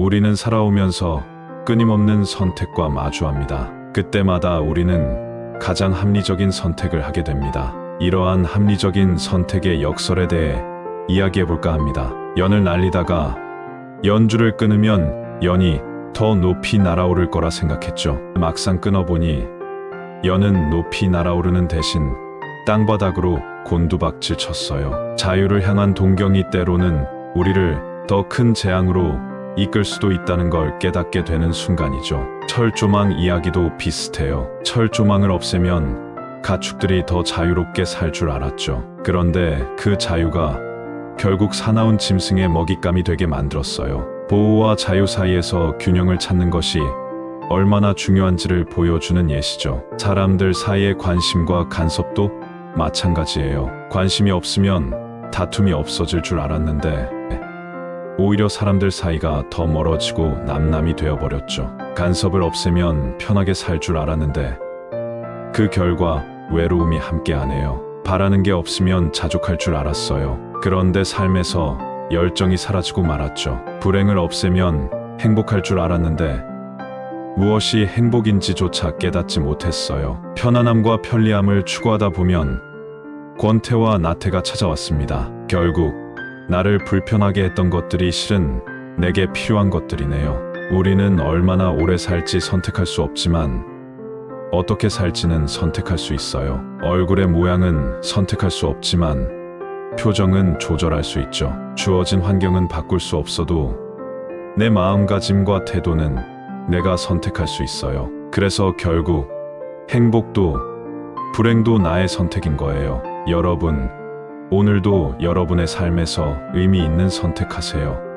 우리는 살아오면서 끊임없는 선택과 마주합니다. 그때마다 우리는 가장 합리적인 선택을 하게 됩니다. 이러한 합리적인 선택의 역설에 대해 이야기해 볼까 합니다. 연을 날리다가 연주를 끊으면 연이 더 높이 날아오를 거라 생각했죠. 막상 끊어보니 연은 높이 날아오르는 대신 땅바닥으로 곤두박질 쳤어요. 자유를 향한 동경이 때로는 우리를 더 큰 재앙으로 이끌 수도 있다는 걸 깨닫게 되는 순간이죠. 철조망 이야기도 비슷해요. 철조망을 없애면 가축들이 더 자유롭게 살 줄 알았죠. 그런데 그 자유가 결국 사나운 짐승의 먹잇감이 되게 만들었어요. 보호와 자유 사이에서 균형을 찾는 것이 얼마나 중요한지를 보여주는 예시죠. 사람들 사이의 관심과 간섭도 마찬가지예요. 관심이 없으면 다툼이 없어질 줄 알았는데 오히려 사람들 사이가 더 멀어지고 남남이 되어버렸죠. 간섭을 없애면 편하게 살 줄 알았는데 그 결과 외로움이 함께하네요. 바라는 게 없으면 자족할 줄 알았어요. 그런데 삶에서 열정이 사라지고 말았죠. 불행을 없애면 행복할 줄 알았는데 무엇이 행복인지조차 깨닫지 못했어요. 편안함과 편리함을 추구하다 보면 권태와 나태가 찾아왔습니다. 결국 나를 불편하게 했던 것들이 실은 내게 필요한 것들이네요. 우리는 얼마나 오래 살지 선택할 수 없지만 어떻게 살지는 선택할 수 있어요. 얼굴의 모양은 선택할 수 없지만 표정은 조절할 수 있죠. 주어진 환경은 바꿀 수 없어도 내 마음가짐과 태도는 내가 선택할 수 있어요. 그래서 결국 행복도 불행도 나의 선택인 거예요. 여러분, 오늘도 여러분의 삶에서 의미 있는 선택하세요.